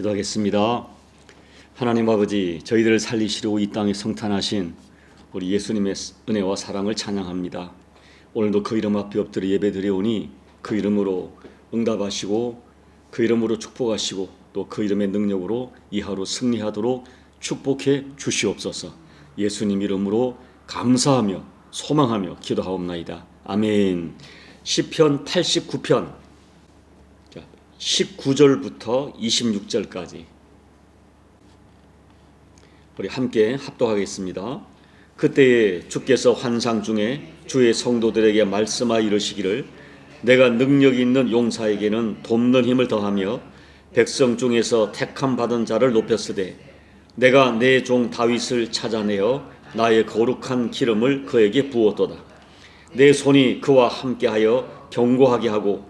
기도하겠습니다. 하나님 아버지, 저희들을 살리시려고 이 땅에 성탄하신 우리 예수님의 은혜와 사랑을 찬양합니다. 오늘도 그 이름 앞에 엎드려 예배드려오니 그 이름으로 응답하시고 그 이름으로 축복하시고 또 그 이름의 능력으로 이 하루 승리하도록 축복해 주시옵소서. 예수님 이름으로 감사하며 소망하며 기도하옵나이다. 아멘. 시편 89편 19절부터 26절까지 우리 함께 합독하겠습니다. 그때에 주께서 환상 중에 주의 성도들에게 말씀하 이르시기를 내가 능력 있는 용사에게는 돕는 힘을 더하며 백성 중에서 택함 받은 자를 높였으되 내가 내 종 다윗을 찾아내어 나의 거룩한 기름을 그에게 부었도다. 내 손이 그와 함께하여 경고하게 하고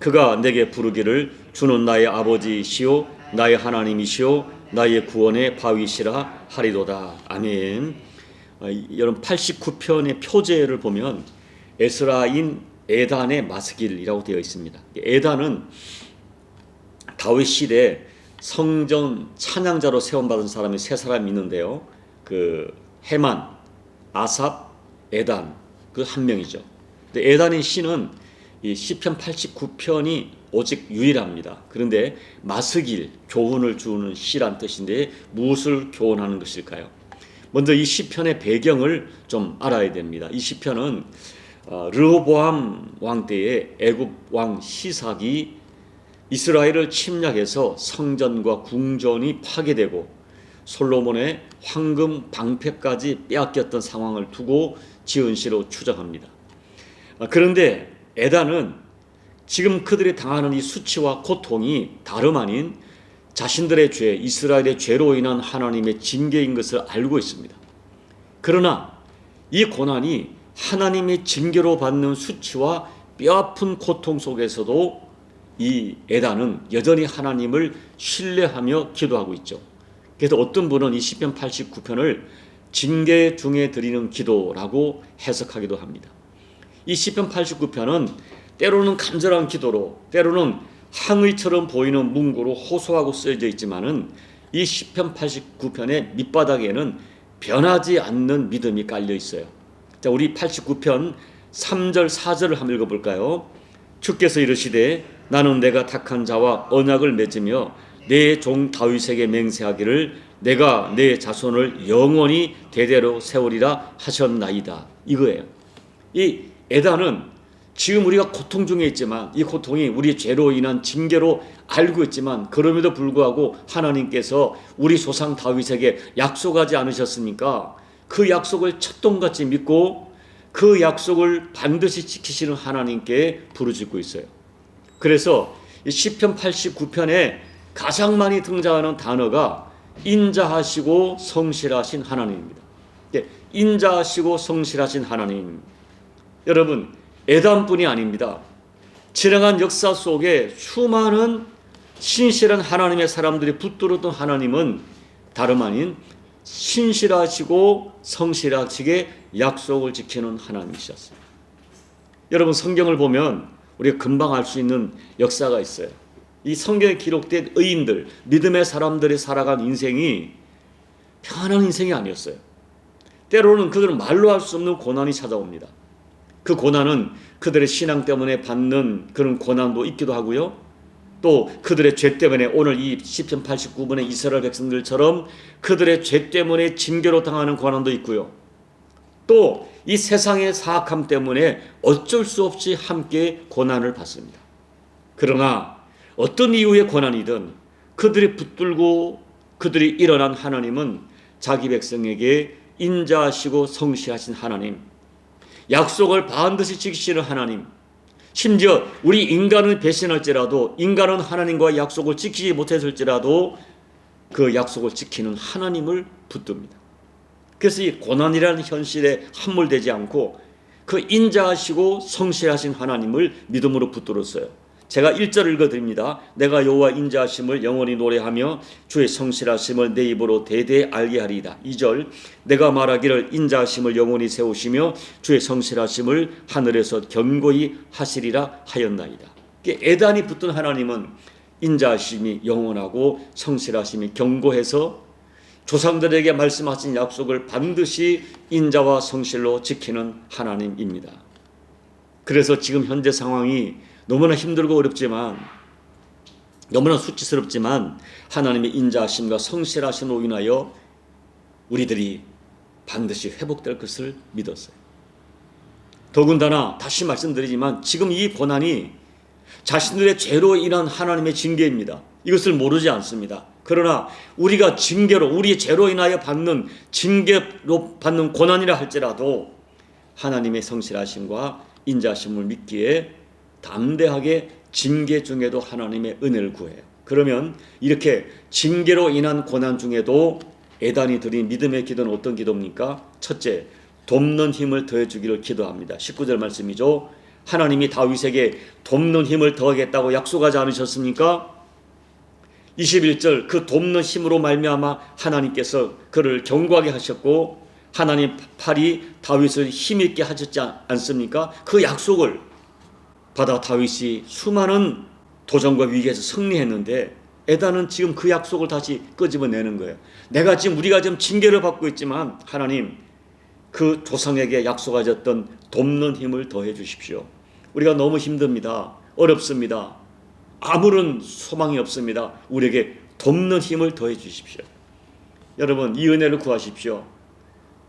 그가 내게 부르기를 주는 나의 아버지시요 나의 하나님이시요 나의 구원의 바위시라 하리도다. 아멘. 아, 여러분 89편의 표제를 보면 에스라인 에단의 마스길이라고 되어 있습니다. 에단은 다윗 시대 성전 찬양자로 세움받은 사람이 세 사람이 있는데요. 그 헤만, 아삽, 에단 그 한 명이죠. 에단의 시는 이 시편 89편이 오직 유일합니다. 그런데 마스길 교훈을 주는 시란 뜻인데 무엇을 교훈하는 것일까요? 먼저 이 시편의 배경을 좀 알아야 됩니다. 이 시편은 어, 르호보암 왕 때에 애굽 왕 시삭이 이스라엘을 침략해서 성전과 궁전이 파괴되고 솔로몬의 황금 방패까지 빼앗겼던 상황을 두고 지은 시로 추정합니다. 아, 그런데 에단은 지금 그들이 당하는 이 수치와 고통이 다름 아닌 자신들의 죄, 이스라엘의 죄로 인한 하나님의 징계인 것을 알고 있습니다. 그러나 이 고난이 하나님의 징계로 받는 수치와 뼈아픈 고통 속에서도 이 에단은 여전히 하나님을 신뢰하며 기도하고 있죠. 그래서 어떤 분은 이 시편 89편을 징계 중에 드리는 기도라고 해석하기도 합니다. 이 시편 89편은 때로는 간절한 기도로 때로는 항의처럼 보이는 문구로 호소하고 쓰여져 있지만은 이 시편 89편의 밑바닥에는 변하지 않는 믿음이 깔려 있어요. 자, 우리 89편 3절 4절을 한번 읽어 볼까요? 주께서 이르시되 나는 내가 택한 자와 언약을 맺으며 내 종 다윗에게 맹세하기를 내가 내 자손을 영원히 대대로 세우리라 하셨나이다. 이거예요. 이 에다는 지금 우리가 고통 중에 있지만 이 고통이 우리 죄로 인한 징계로 알고 있지만 그럼에도 불구하고 하나님께서 우리 조상 다윗에게 약속하지 않으셨습니까? 그 약속을 첫동같이 믿고 그 약속을 반드시 지키시는 하나님께 부르짖고 있어요. 그래서 시편 89편에 가장 많이 등장하는 단어가 인자하시고 성실하신 하나님입니다. 예, 인자하시고 성실하신 하나님. 여러분, 에단뿐이 아닙니다. 지나간 역사 속에 수많은 신실한 하나님의 사람들이 붙들었던 하나님은 다름 아닌 신실하시고 성실하시게 약속을 지키는 하나님이셨어요. 여러분 성경을 보면 우리가 금방 알 수 있는 역사가 있어요. 이 성경에 기록된 의인들, 믿음의 사람들이 살아간 인생이 편한 인생이 아니었어요. 때로는 그들은 말로 할 수 없는 고난이 찾아옵니다. 그 고난은 그들의 신앙 때문에 받는 그런 고난도 있기도 하고요. 또 그들의 죄 때문에 오늘 이 시편 89분의 이스라엘 백성들처럼 그들의 죄 때문에 징계로 당하는 고난도 있고요. 또 이 세상의 사악함 때문에 어쩔 수 없이 함께 고난을 받습니다. 그러나 어떤 이유의 고난이든 그들이 붙들고 그들이 일어난 하나님은 자기 백성에게 인자하시고 성실하신 하나님, 약속을 반드시 지키시는 하나님, 심지어 우리 인간을 배신할지라도 인간은 하나님과 약속을 지키지 못했을지라도 그 약속을 지키는 하나님을 붙듭니다. 그래서 이 고난이라는 현실에 함몰되지 않고 그 인자하시고 성실하신 하나님을 믿음으로 붙들었어요. 제가 1절 읽어드립니다. 내가 여호와 인자하심을 영원히 노래하며 주의 성실하심을 내 입으로 대대 알게 하리이다. 2절 내가 말하기를 인자하심을 영원히 세우시며 주의 성실하심을 하늘에서 견고히 하시리라 하였나이다. 에단이 붙든 하나님은 인자하심이 영원하고 성실하심이 견고해서 조상들에게 말씀하신 약속을 반드시 인자와 성실로 지키는 하나님입니다. 그래서 지금 현재 상황이 너무나 힘들고 어렵지만 너무나 수치스럽지만 하나님의 인자하심과 성실하심으로 인하여 우리들이 반드시 회복될 것을 믿었어요. 더군다나 다시 말씀드리지만 지금 이 고난이 자신들의 죄로 인한 하나님의 징계입니다. 이것을 모르지 않습니다. 그러나 우리가 징계로 우리 죄로 인하여 받는 징계로 받는 고난이라 할지라도 하나님의 성실하심과 인자심을 믿기에 담대하게 징계 중에도 하나님의 은혜를 구해요. 그러면 이렇게 징계로 인한 고난 중에도 애단이 드린 믿음의 기도는 어떤 기도입니까? 첫째, 돕는 힘을 더해 주기를 기도합니다. 19절 말씀이죠. 하나님이 다윗에게 돕는 힘을 더하겠다고 약속하지 않으셨습니까? 21절 그 돕는 힘으로 말미암아 하나님께서 그를 견고하게 하셨고 하나님 팔이 다윗을 힘있게 하셨지 않습니까? 그 약속을 받아 다윗이 수많은 도전과 위기에서 승리했는데 에다는 지금 그 약속을 다시 끄집어내는 거예요. 내가 지금 우리가 지금 징계를 받고 있지만 하나님 그 조상에게 약속하셨던 돕는 힘을 더해 주십시오. 우리가 너무 힘듭니다. 어렵습니다. 아무런 소망이 없습니다. 우리에게 돕는 힘을 더해 주십시오. 여러분 이 은혜를 구하십시오.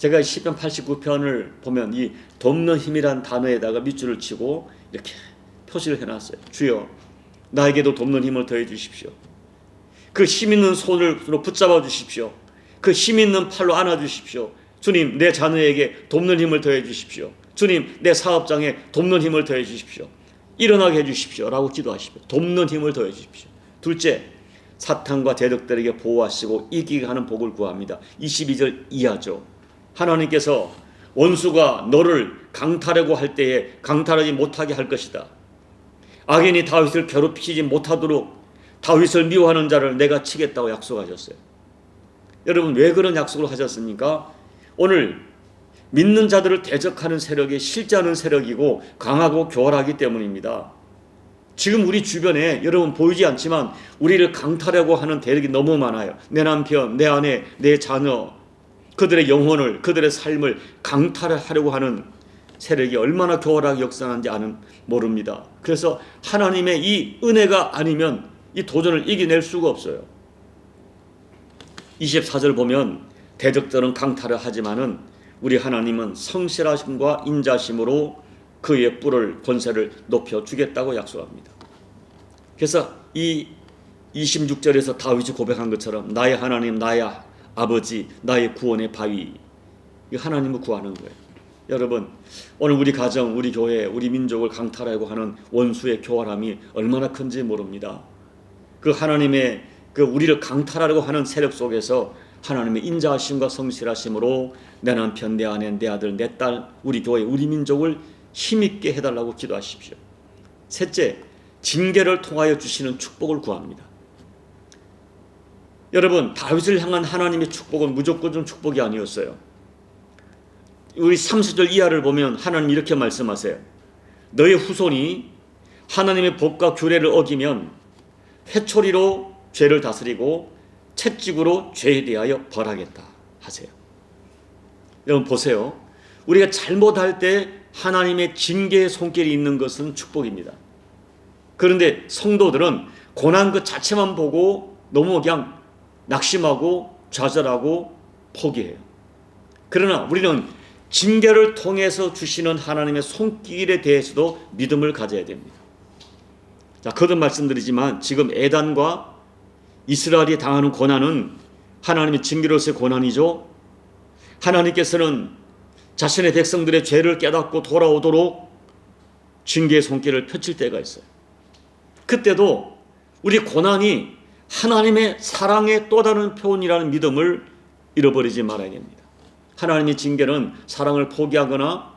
제가 시편 89편을 보면 이 돕는 힘이란 단어에다가 밑줄을 치고 이렇게 표시를 해놨어요. 주여 나에게도 돕는 힘을 더해 주십시오. 그 힘 있는 손으로 붙잡아 주십시오. 그 힘 있는 팔로 안아 주십시오. 주님 내 자녀에게 돕는 힘을 더해 주십시오. 주님 내 사업장에 돕는 힘을 더해 주십시오. 일어나게 해 주십시오. 라고 기도하십시오. 돕는 힘을 더해 주십시오. 둘째 사탄과 대적들에게 보호하시고 이기게 하는 복을 구합니다. 22절 이하죠. 하나님께서 원수가 너를 강탈하고 할 때에 강탈하지 못하게 할 것이다. 악인이 다윗을 괴롭히지 못하도록 다윗을 미워하는 자를 내가 치겠다고 약속하셨어요. 여러분 왜 그런 약속을 하셨습니까? 오늘 믿는 자들을 대적하는 세력이 실제하는 세력이고 강하고 교활하기 때문입니다. 지금 우리 주변에 여러분 보이지 않지만 우리를 강탈하고 하는 대력이 너무 많아요. 내 남편, 내 아내, 내 자녀, 그들의 영혼을, 그들의 삶을 강탈하려고 하는 세력이 얼마나 교활하게 역사하는지 아는 모릅니다. 그래서 하나님의 이 은혜가 아니면 이 도전을 이겨낼 수가 없어요. 24절 보면 대적들은 강탈을 하지만은 우리 하나님은 성실하심과 인자심으로 그의 뿔을 권세를 높여 주겠다고 약속합니다. 그래서 이 26절에서 다윗이 고백한 것처럼 나의 하나님 나의 아버지 나의 구원의 바위 이 하나님을 구하는 거예요. 여러분 오늘 우리 가정 우리 교회 우리 민족을 강탈하고 하는 원수의 교활함이 얼마나 큰지 모릅니다. 그 하나님의 그 우리를 강탈하려고 하는 세력 속에서 하나님의 인자하심과 성실하심으로 내 남편, 내 아내, 내 아들, 내 딸, 우리 교회, 우리 민족을 힘있게 해달라고 기도하십시오. 셋째, 징계를 통하여 주시는 축복을 구합니다. 여러분, 다윗을 향한 하나님의 축복은 무조건 축복이 아니었어요. 우리 30절 이하를 보면 하나님 이렇게 말씀하세요. 너의 후손이 하나님의 법과 규례를 어기면 회초리로 죄를 다스리고 채찍으로 죄에 대하여 벌하겠다 하세요. 여러분 보세요. 우리가 잘못할 때 하나님의 징계의 손길이 있는 것은 축복입니다. 그런데 성도들은 고난 그 자체만 보고 너무 그냥 낙심하고 좌절하고 포기해요. 그러나 우리는 징계를 통해서 주시는 하나님의 손길에 대해서도 믿음을 가져야 됩니다. 자, 거듭 말씀드리지만 지금 에단과 이스라엘이 당하는 고난은 하나님의 징계로서의 고난이죠. 하나님께서는 자신의 백성들의 죄를 깨닫고 돌아오도록 징계의 손길을 펼칠 때가 있어요. 그때도 우리 고난이 하나님의 사랑의 또 다른 표현이라는 믿음을 잃어버리지 말아야 됩니다. 하나님의 징계는 사랑을 포기하거나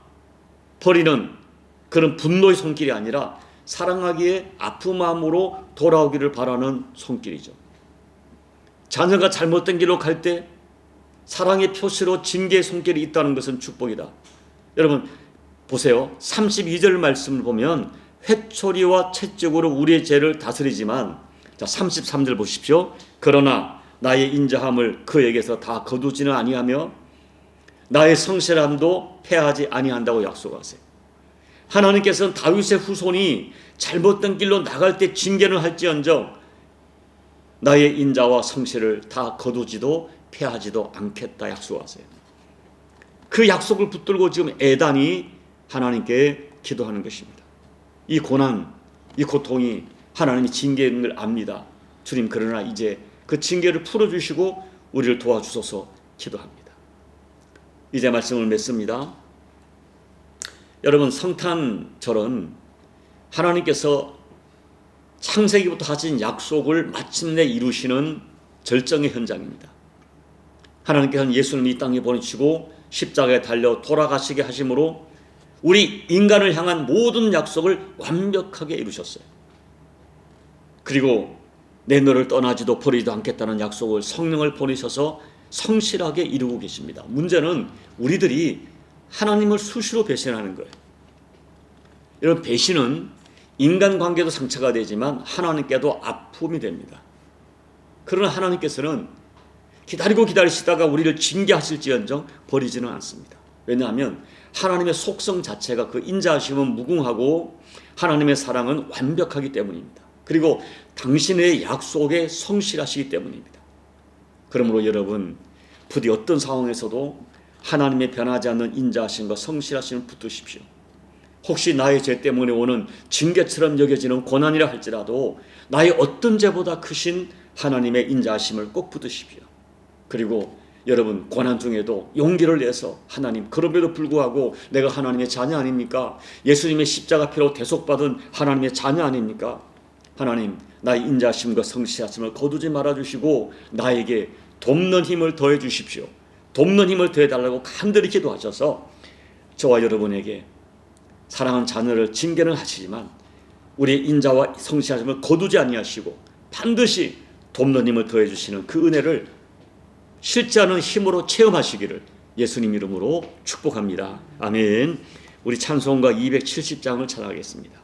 버리는 그런 분노의 손길이 아니라 사랑하기에 아픈 마음으로 돌아오기를 바라는 손길이죠. 자녀가 잘못된 길로 갈 때 사랑의 표시로 징계의 손길이 있다는 것은 축복이다. 여러분 보세요. 32절 말씀을 보면 회초리와 채찍으로 우리의 죄를 다스리지만 자 33절 보십시오. 그러나 나의 인자함을 그에게서 다 거두지는 아니하며 나의 성실함도 패하지 아니한다고 약속하세요. 하나님께서는 다윗의 후손이 잘못된 길로 나갈 때 징계는 할지언정 나의 인자와 성실을 다 거두지도 패하지도 않겠다 약속하세요. 그 약속을 붙들고 지금 애단이 하나님께 기도하는 것입니다. 이 고난, 이 고통이 하나님이 징계인 걸 압니다. 주님 그러나 이제 그 징계를 풀어주시고 우리를 도와주소서 기도합니다. 이제 말씀을 맺습니다. 여러분 성탄절은 하나님께서 창세기부터 하신 약속을 마침내 이루시는 절정의 현장입니다. 하나님께서는 예수님을 이 땅에 보내시고 십자가에 달려 돌아가시게 하심으로 우리 인간을 향한 모든 약속을 완벽하게 이루셨어요. 그리고 내 너를 떠나지도 버리지도 않겠다는 약속을 성령을 보내셔서 성실하게 이루고 계십니다. 문제는 우리들이 하나님을 수시로 배신하는 거예요. 여러분 배신은 인간 관계도 상처가 되지만 하나님께도 아픔이 됩니다. 그러나 하나님께서는 기다리고 기다리시다가 우리를 징계하실지언정 버리지는 않습니다. 왜냐하면 하나님의 속성 자체가 그 인자하심은 무궁하고 하나님의 사랑은 완벽하기 때문입니다. 그리고 당신의 약속에 성실하시기 때문입니다. 그러므로 여러분 부디 어떤 상황에서도 하나님의 변하지 않는 인자하심과 성실하심을 붙드십시오. 혹시 나의 죄 때문에 오는 징계처럼 여겨지는 고난이라 할지라도 나의 어떤 죄보다 크신 하나님의 인자하심을 꼭 붙드십시오. 그리고 여러분 고난 중에도 용기를 내서 하나님 그럼에도 불구하고 내가 하나님의 자녀 아닙니까? 예수님의 십자가 피로 대속받은 하나님의 자녀 아닙니까? 하나님 나의 인자심과 성실하심을 거두지 말아 주시고 나에게 돕는 힘을 더해 주십시오. 돕는 힘을 더해 달라고 간절히 기도하셔서 저와 여러분에게 사랑하는 자녀를 징계는 하시지만 우리의 인자와 성실하심을 거두지 아니하시고 반드시 돕는 힘을 더해 주시는 그 은혜를 않은 힘으로 체험하시기를 예수님 이름으로 축복합니다. 아멘. 우리 찬송가 270장을 찬양하겠습니다.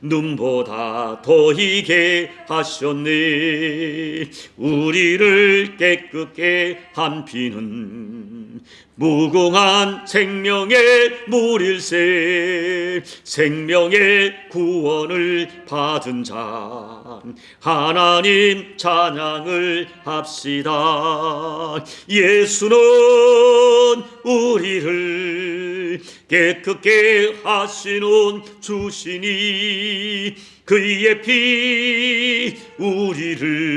눈보다 더 희게 하셨네. 우리를 깨끗게 한 피는 무궁한 생명의 물일세 생명의 구원을 받은 자 하나님 찬양을 합시다. 예수는 우리를 깨끗게 하시는 주시니 그의 피 우리를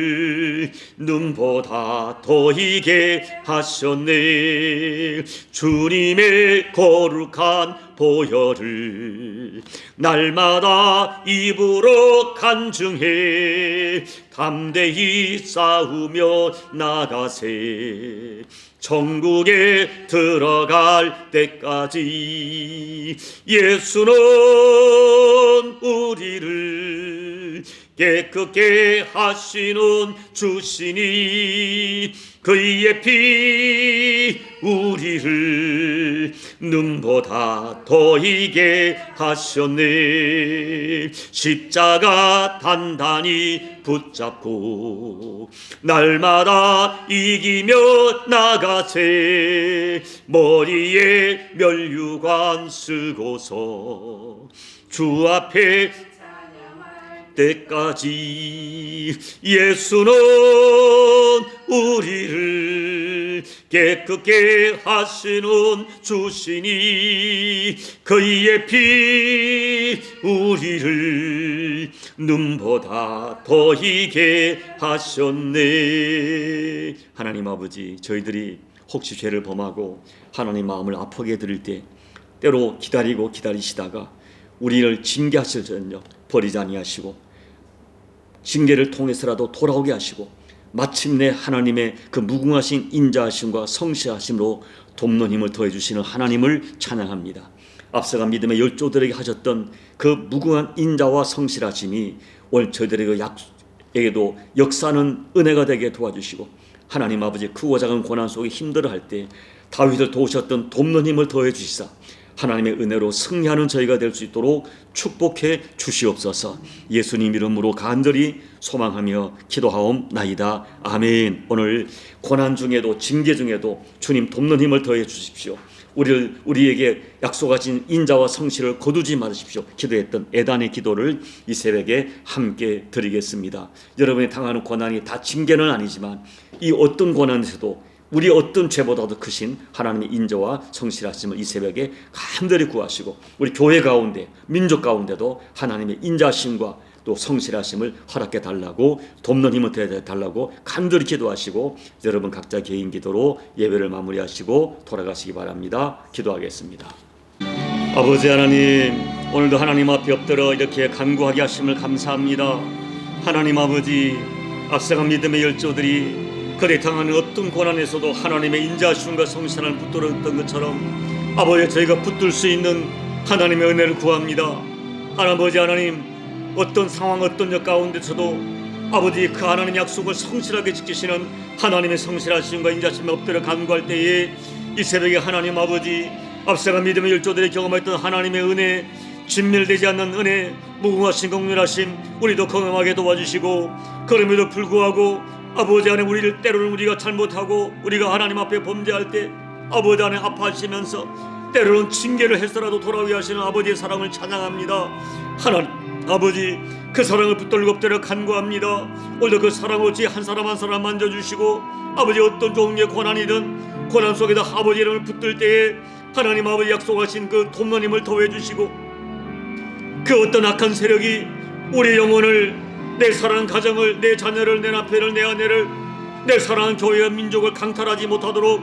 눈보다 더 희게 하셨네. 주님의 거룩한 보혈을 날마다 입으로 간증해. 담대히 싸우며 나가세. 천국에 들어갈 때까지 예수는 우리를 깨끗게 하시는 주시니 그의 피 우리를 눈보다 더 희게 하셨네. 십자가 단단히 붙잡고 날마다 이기며 나가세. 머리에 멸류관 쓰고서 주 앞에 때까지 예수는 우리를 깨끗게 하시는 주시니 그의 피 우리를 눈보다 더 희게 하셨네. 하나님 아버지 저희들이 혹시 죄를 범하고 하나님 마음을 아프게 드릴 때 때로 기다리고 기다리시다가 우리를 징계하실 전요 버리지 아니하시고 징계를 통해서라도 돌아오게 하시고 마침내 하나님의 그 무궁하신 인자하심과 성실하심으로 돕는 힘을 더해 주시는 하나님을 찬양합니다. 앞서가 믿음의 열조들에게 하셨던 그 무궁한 인자와 성실하심이 오늘 저희들에게 약에게도 역사는 은혜가 되게 도와주시고 하나님 아버지 크고 작은 고난 속에 힘들어할 때 다윗을 도우셨던 돕는 힘을 더해 주시사 하나님의 은혜로 승리하는 저희가 될 수 있도록 축복해 주시옵소서. 예수님 이름으로 간절히 소망하며 기도하옵나이다. 아멘. 오늘 고난 중에도 징계 중에도 주님 돕는 힘을 더해 주십시오. 우리를 우리에게 약속하신 인자와 성실을 거두지 마십시오. 기도했던 애단의 기도를 이 새벽에 함께 드리겠습니다. 여러분이 당하는 고난이 다 징계는 아니지만 이 어떤 고난에서도 우리 어떤 죄보다도 크신 하나님의 인자와 성실하심을 이 새벽에 간절히 구하시고 우리 교회 가운데 민족 가운데도 하나님의 인자심과 또 성실하심을 허락해 달라고 돕는 힘을 대 달라고 간절히 기도하시고 여러분 각자 개인 기도로 예배를 마무리하시고 돌아가시기 바랍니다. 기도하겠습니다. 아버지 하나님 오늘도 하나님 앞에 엎드려 이렇게 간구하게 하심을 감사합니다. 하나님 아버지 앞서간 믿음의 열조들이 그래 당하는 어떤 고난에서도 하나님의 인자하심과 성실함을 붙들었던 것처럼 아버지 저희가 붙들 수 있는 하나님의 은혜를 구합니다. 아버지 하나님 어떤 상황 어떤 역 가운데서도 아버지 그 하나님 약속을 성실하게 지키시는 하나님의 성실하심과 인자심에 엎드려 간구할 때에 이 새벽에 하나님 아버지 앞서가 믿음의 열조들이 경험했던 하나님의 은혜 진멸되지 않는 은혜 무궁하신 공률하심 우리도 경험하게 도와주시고 그럼에도 불구하고 아버지 안에 우리를 때로는 우리가 잘못하고 우리가 하나님 앞에 범죄할 때 아버지 안에 아파하시면서 때로는 징계를 해서라도 돌아오게 하시는 아버지의 사랑을 찬양합니다. 하나님 아버지 그 사랑을 붙들고 엎드려 간구합니다. 오늘도 그 사랑 어찌 한 사람 한 사람 만져주시고 아버지 어떤 종류의 고난이든 고난 속에다 아버지 이름을 붙들 때에 하나님 아버지 약속하신 그 돕는 힘을 더해 주시고 그 어떤 악한 세력이 우리 영혼을 내 사랑하는 가정을 내 자녀를 내 남편을 내 아내를 내 사랑하는 교회와 민족을 강탈하지 못하도록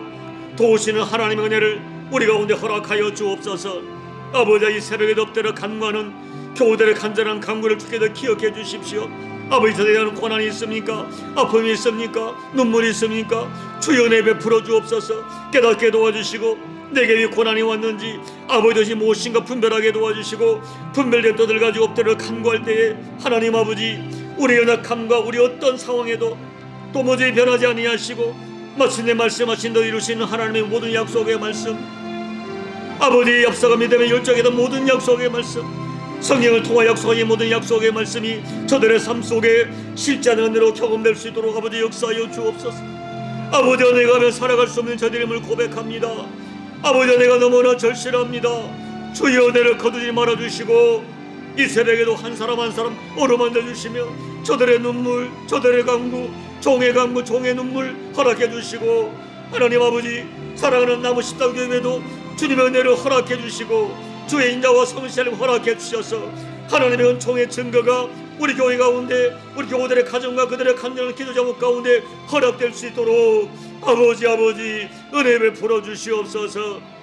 도우시는 하나님의 은혜를 우리 가운데 허락하여 주옵소서 아버지 이 새벽에 엎드려 간구하는 교우들의 간절한 간구를 주께서 기억해 주십시오 아버지 저에 대한 고난이 있습니까? 아픔이 있습니까? 눈물이 있습니까? 내 베풀어 주옵소서 깨닫게 도와주시고 내게 왜 고난이 왔는지 아버지 무엇인가 분별하게 도와주시고 분별된 뜻을 가지고 엎드려 간구할 때에 하나님 아버지 우리의 연약함과 우리 어떤 상황에도 도무지 변하지 아니하시고 마침내 말씀하신 더 이루시는 하나님의 모든 약속의 말씀 아버지 앞서가 믿음의 열정에도 모든 약속의 말씀 성령을 통하 약속의 모든 약속의 말씀이 저들의 삶 속에 실제하는 은혜로 경험될 수 있도록 아버지 역사하여 주옵소서. 아버지 은혜 가면 살아갈 수 없는 저들임을 고백합니다 아버지 내가 너무나 절실합니다. 주의 은혜를 거두지 말아 주시고 이 새벽에도 한 사람 한 사람 어루만져 주시며 저들의 눈물 저들의 강구 종의 강구 종의 눈물 허락해 주시고 하나님 아버지 사랑하는 나무 십자교회도 주님의 은혜를 허락해 주시고 주의 인자와 성실을 허락해 주셔서 하나님의 은총의 증거가 우리 교회 가운데 우리 교우들의 가정과 그들의 간절한 기도 제목 가운데 허락될 수 있도록 아버지 아버지 은혜 베풀어 주시옵소서